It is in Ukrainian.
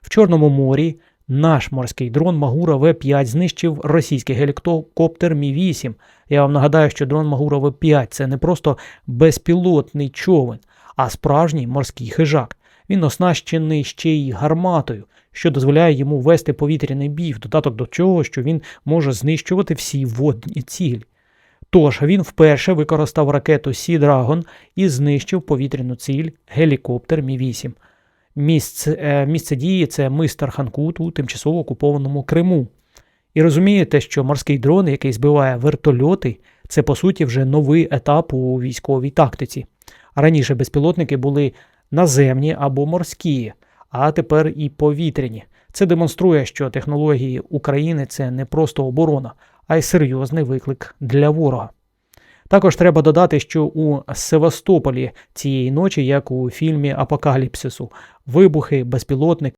В Чорному морі наш морський дрон Магура В5 знищив російський гелікоптер Мі-8. Я вам нагадаю, що дрон Магура В5 це не просто безпілотний човен, а справжній морський хижак. Він оснащений ще й гарматою, що дозволяє йому вести повітряний бій, в додаток до чого, що він може знищувати всі водні цілі. Тож він вперше використав ракету Sea Dragon і знищив повітряну ціль гелікоптер Мі-8. Місце, е, місце дії це мистер Ханкут у тимчасово окупованому Криму. І розумієте, що морський дрон, який збиває вертольоти, це по суті вже новий етап у військовій тактиці. Раніше безпілотники були наземні або морські, а тепер і повітряні. Це демонструє, що технології України це не просто оборона, а й серйозний виклик для ворога. Також треба додати, що у Севастополі цієї ночі, як у фільмі Апокаліпсису, вибухи, безпілотник